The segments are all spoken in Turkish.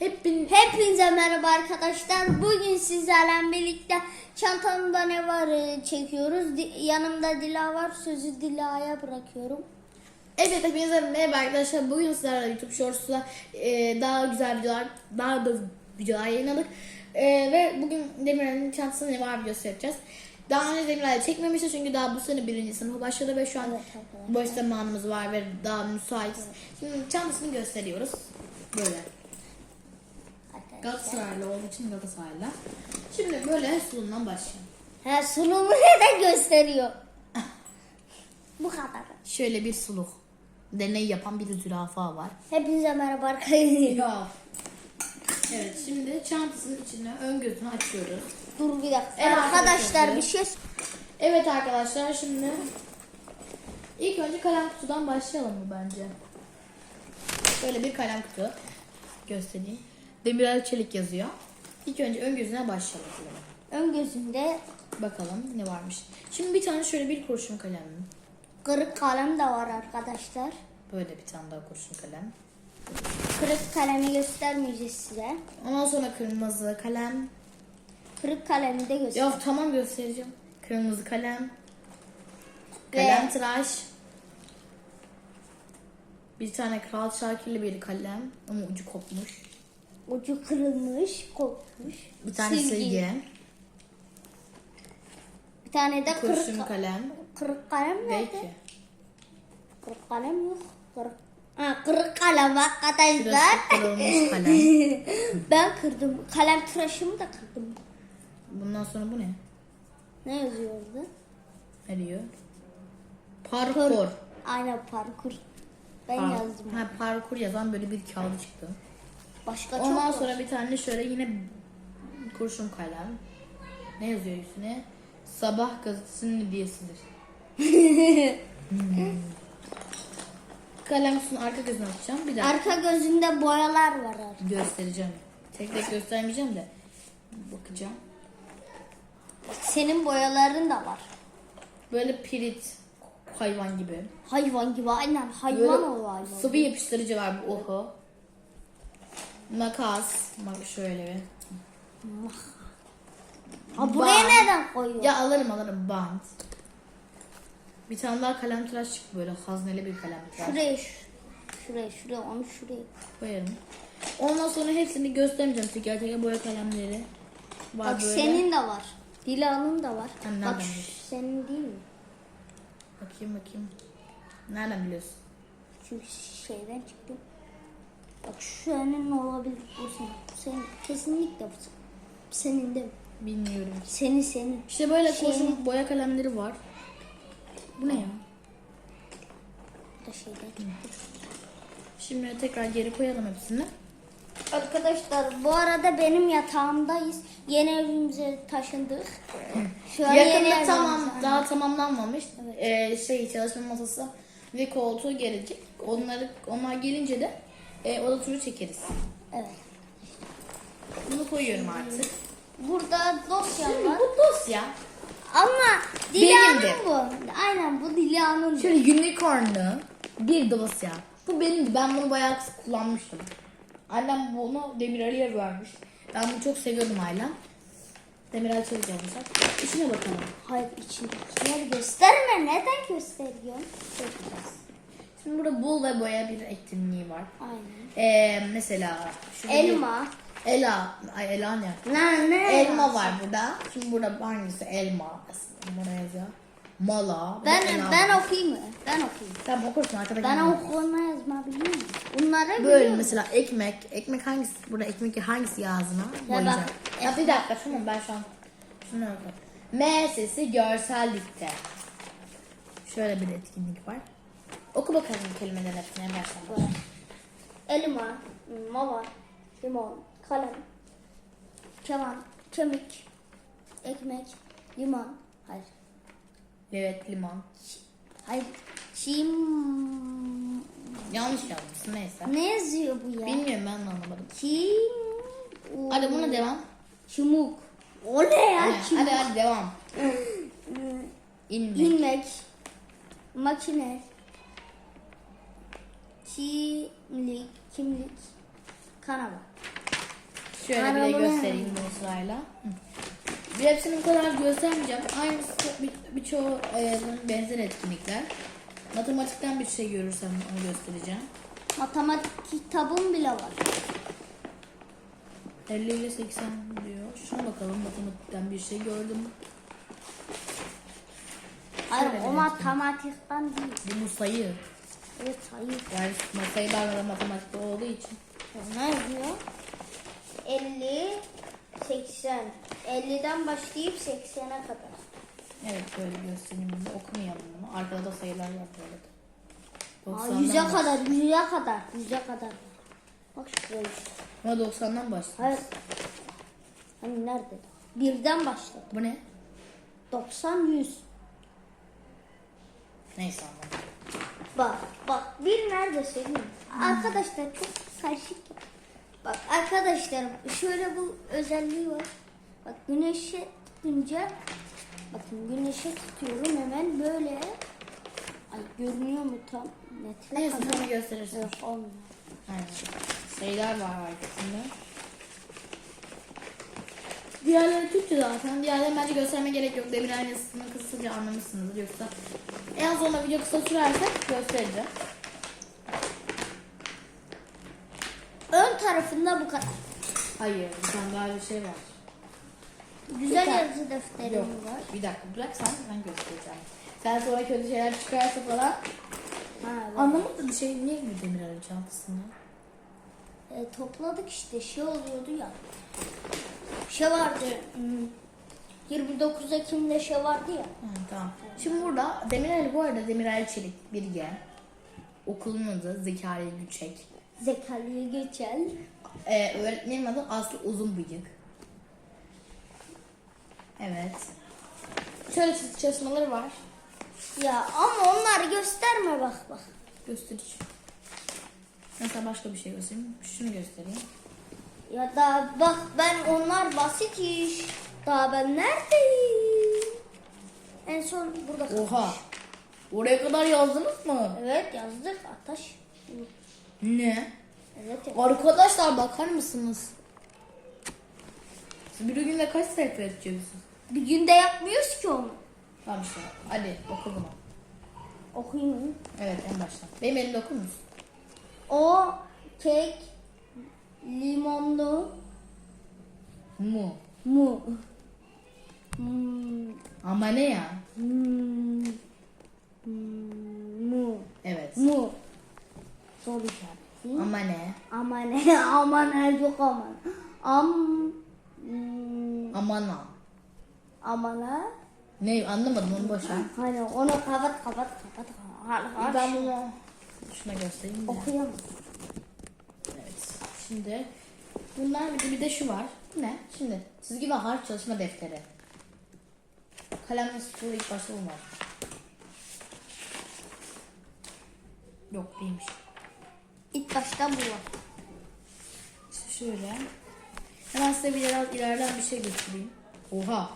Hepin Hepinize merhaba arkadaşlar. Bugün sizlerle birlikte çantamda ne var e, çekiyoruz. Yanımda Dila var. Sözü Dila'ya bırakıyorum. Evet hepinize merhaba arkadaşlar. Bugün sizlerle YouTube Shorts'la e, daha güzel videolar, daha da videolar yayınladık. E, ve bugün Demirel'in çantasında ne var videosu yapacağız. Daha önce Demirel çekmemişti çünkü daha bu sene birinci sınıfa başladı ve şu an Evet boş zamanımız var ve daha müsaitiz. Şimdi çantasını gösteriyoruz. Böyle. Galatasaraylı olduğu için Galatasaraylı. Şimdi böyle sunumdan başlayalım. He sunumu neden gösteriyor? Bu kadar. Şöyle bir suluk. Deney yapan bir zürafa var. Hepinize merhaba arkadaşlar. Ya. Evet şimdi çantasının içine ön gözünü açıyoruz. Dur bir dakika. Evet, arkadaşlar. bir şey Evet arkadaşlar şimdi ilk önce kalem kutudan başlayalım mı bence? Böyle bir kalem kutu göstereyim. Demirel Çelik yazıyor. İlk önce ön gözüne başlayalım. ön gözünde Bakalım ne varmış. Şimdi bir tane şöyle bir kurşun kalem. kırık kalem de var arkadaşlar. Böyle bir tane daha kurşun kalem. Kırık kalemi göstermeyeceğiz size. Ondan sonra kırmızı kalem. Kırık kalemi de göster. Ya tamam göstereceğim. Kırmızı kalem. Ve- Kalem tıraş. Bir tane Kral Şakirli bir kalem ama ucu kopmuş. Ucu kırılmış, kopmuş. Bir tane silgi. Bir tane de kırık, Kurşun kalem. kırık kalem nerede? Belki. Kırık kalem yok. Kırık, ha, kırık kalem arkadaşlar. Kırılmış kalem. ben kırdım. Kalem tıraşımı da kırdım. Bundan sonra bu ne? Ne yazıyor orada? Ne diyor? Parkur. Aynen parkur. Ben Par- yazdım. Ha, parkur yazan böyle bir kağıdı çıktı. Başka çok Ondan var. sonra bir tane şöyle yine kurşun kalem. Ne yazıyor üstüne? Sabah gazetesinin hediyesidir. Hmm. Kalem kutusunun arka gözünü açacağım. Bir dakika Arka gözünde boyalar var. artık. göstereceğim. Tek tek göstermeyeceğim de. Bakacağım. Senin boyaların da var. Böyle pirit hayvan gibi. Hayvan gibi aynen hayvan Böyle o hayvan. sıvı yapıştırıcı var bu oho. Makas. Bak şöyle bir. Ha buraya Bant. neden koyuyor? Ya alırım alırım bant. Bir tane daha kalem tıraş çıktı böyle hazneli bir kalem tıraş. Şuraya şu- şuraya şuraya onu şuraya. Koyarım. Ondan sonra hepsini göstermeyeceğim teker teker boya kalemleri. Var Bak böyle. senin de var. Dilan'ın da var. Ha, nereden Bak şu biliyorsun? senin değil mi? Bakayım bakayım. Nereden biliyorsun? Çünkü şeyden çıktı. Bak şu senin olabilir bu senin. Senin kesinlikle bu senin. Senin de mi? Bilmiyorum. Senin senin. İşte böyle Şey- kurşun boya kalemleri var. Bu ne ya? Bu da şeyden. Şimdi tekrar geri koyalım hepsini. Arkadaşlar bu arada benim yatağımdayız. Yeni evimize taşındık. Şu an Yakında yeni tamam daha tamamlanmamış. Ee, şey çalışma masası ve koltuğu gelecek. Onları onlar gelince de e, oda turu çekeriz. Evet. Bunu koyuyorum artık. Burada dosya Şimdi var. bu dosya Ama Dilan'ın Benimdi. bu. Aynen bu Dilan'ın. şöyle unicornlu bir dosya. Bu benim. Ben bunu bayağı kullanmıştım. Annem bunu Demir Ali'ye vermiş. Ben bunu çok seviyordum hala. Demir Ali çelik yapmışlar. İçine bakalım. Hayır içindekileri gösterme. Neden gösteriyorsun? Şimdi burada bul ve boya bir etkinliği var. Aynen. Ee, mesela şurada bir- Elma. Ela. Ay Ela ne? Ne ne? Elma var burada. Şimdi burada hangisi elma? Aslında Burada yazıyor. Mala. Ben ben okuyayım mı? Ben okuyayım. Tamam okursun arkada. Ben gelmiyor. okuma yazma biliyor musun? Bunları Böyle biliyorum. mesela ekmek. Ekmek hangisi? Burada ekmek hangisi yazına? Boyayacağım. bak, Ya bir dakika tamam ben şu an şunu okuyayım. M sesi görsel dikte. Şöyle bir etkinlik var. Oku bakalım kelimelerin hepsini en baştan. Elma, mala, limon, kalem, keman, kemik, ekmek, limon. Hayır. Evet limon. Hayır. Çim. Yanlış yazmışsın neyse. Ne yazıyor bu ya? Bilmiyorum ben de anlamadım. Kim? Hadi buna devam. Çimuk. O ne ya? Hadi Çimuk. hadi, hadi devam. İnmek. İnmek. Makine. Kimlik. Kimlik. Kanava. Şöyle bir de göstereyim bunu sırayla. Bir hepsini bu kadar göstermeyeceğim. Aynısı bir- birçoğu e, bunun benzer etkinlikler. Matematikten bir şey görürsem onu göstereceğim. Matematik kitabım bile var. 50 ile 80 diyor. Şuna bakalım matematikten bir şey gördüm. Hayır Şöyle o bir matematikten değil. Bu sayı. Evet hayır. Yani sayılarla da matematikte olduğu için. Ne yazıyor? 50, 80. 50'den başlayıp 80'e kadar. Evet böyle göstereyim bunu. Okumayalım bunu. Arkada da sayılar var böyle. Aa, 90'dan 100'e baş- kadar, 100'e kadar, 100'e kadar. Bak şuraya işte. Ama 90'dan başlıyor. Hayır. Hani nerede? Birden başladı. Bu ne? 90, 100. Neyse ama. Bak, bak bir nerede söyleyeyim. Arkadaşlar çok karışık. Bak arkadaşlarım şöyle bu özelliği var. Bak güneşe tutunca bakın güneşe tutuyorum hemen böyle ay görünüyor mu tam net Neyse sana gösterirsin. Yok olmuyor. Aynen. Sayılar var arkasında. Diğerleri Türkçe zaten. Diğerlerini bence gösterme gerek yok. Demir aynasını kısaca anlamışsınızdır. Yoksa en sonunda video kısa sürerse göstereceğim. Ön tarafında bu kadar. Hayır, bir tane daha bir şey var. Güzel Bir yazı defterim Yok, var. bir dakika bırak sen ben göstereceğim. Sen sonra kötü şeyler çıkarsa falan. Ha, evet. Anlamadım şey niye mi Demir Arı çantasını? E, topladık işte şey oluyordu ya. Şey vardı. hmm, 29 Ekim'de şey vardı ya. Ha, tamam. Şimdi burada Demir Ali bu arada Demir Ali Çelik Bilge. Okulun adı Zekeriya Güçek. Zekaliye geçen. Ee, öğretmenim adı Aslı Uzun Bıyık. Evet. Şöyle çalışmaları var. Ya ama onları gösterme bak bak. Göstereceğim. Mesela başka bir şey göstereyim. Şunu göstereyim. Ya da bak ben onlar basit iş. Daha ben neredeyim? En son burada kalmış. Oha. Oraya kadar yazdınız mı? Evet yazdık Ataş. Ne? Evet evet. Arkadaşlar bakar mısınız? Siz bir günde kaç sayfa yapacaksınız? Bir günde yapmıyoruz ki onu. Tamam işte. Hadi oku bunu. Okuyayım mı? Evet en baştan. Benim elimde okur musun? O kek limonlu Mu. mu. Hmm, Ama ne ya? hmm, hmm, mu. Evet. Mu. Soru işareti. Ama ne? Ama ne? Ama ne? Çok aman. Am. Hmm, Amana. ama ne? Ne anlamadım onu boş ver. Hani onu kapat kapat kapat. kapat. Ben bunu şuna göstereyim de. okuyamam. Evet. Şimdi bunlar bir de, bir de şu var. Bu ne? Şimdi çizgi ve harf çalışma defteri. Kalemle sıfır ilk başta bu var. Yok değilmiş. İlk başta bu var. İşte şöyle. Hemen size bir biraz ileriden bir şey göstereyim. Oha.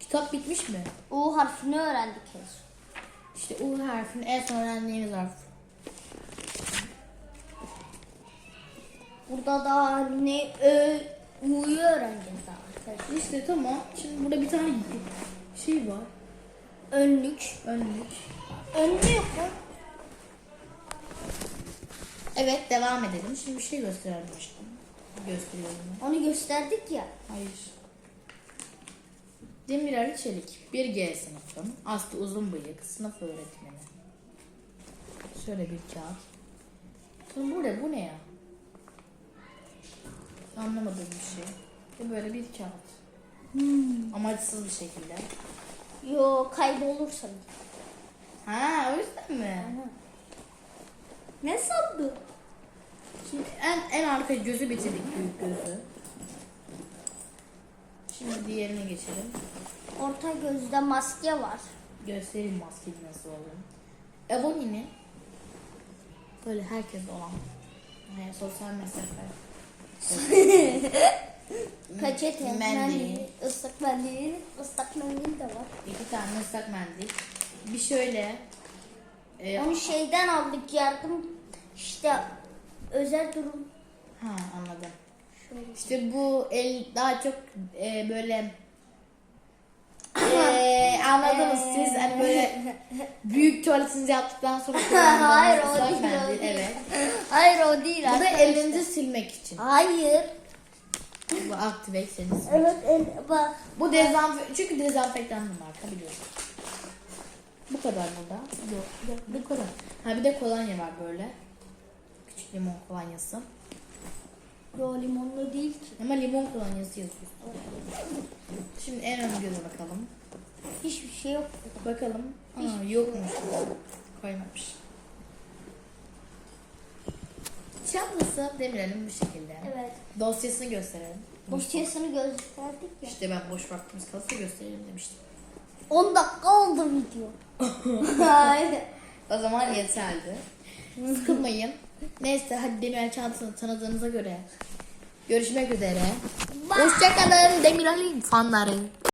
Kitap bitmiş mi? U harfini öğrendik en son. İşte U harfinin en son öğrendiğimiz harf. Burada da ne ö u'yu öğreneceğiz daha. arkadaşlar. İşte tamam. Şimdi burada bir tane şey var. Önlük. Önlük. Önlük mu? Evet devam edelim. Şimdi bir şey göstermiştim. Gösteriyorum. Onu gösterdik ya. Hayır. Demir Ali Çelik. 1G sınıfım. Aslı Uzun Bıyık. Sınıf öğretmeni. Şöyle bir kağıt. Sonra burada bu ne ya? Anlamadığım bir şey. Bu böyle bir kağıt. Amaçsız bir şekilde. Yo kaybolursan. Ha o yüzden mi? Ne sandı? Şimdi en, en arka gözü bitirdik büyük gözü. Şimdi diğerine geçelim. Orta gözde maske var. Göstereyim maskeyi nasıl olduğunu. Ebony'nin böyle herkes olan yani sosyal mesafe Peçete, Mendil. ıslak mendil, ıslak mendil de var. iki tane ıslak mendil bir şöyle e, Onu şeyden aldık yardım işte özel durum. ha anladım Şöyle. İşte bu el daha çok e, böyle e, anladınız siz hani böyle büyük tuvaletinizi yaptıktan sonra Hayır, o değil, o değil. Evet. Hayır o değil Bu da elinizi silmek için. Hayır. Bu aktive silmek. Evet el, bak. Bu dezenfektan çünkü dezenfektan bir marka biliyorsun. Bu kadar burada. Yok, yok bu kadar. Ha bir de kolonya var böyle. Küçük limon kolonyası. Yo limonlu değil ki. Ama limon kolonyası yazıyor. Şimdi en ön göze bakalım. Hiçbir şey yok. Bakalım. Aa, yokmuş. Koymamış. Çantası Demirel'in bu şekilde. Evet. Dosyasını gösterelim. Boşçasını gösterdik ya. İşte ben boş vaktimiz kalırsa gösterelim demiştim. 10 dakika oldu video. O zaman yeterli. Sıkılmayın. Neyse hadi Demirel çantasını tanıdığınıza göre görüşmek üzere. Hoşçakalın Demirel'in fanları.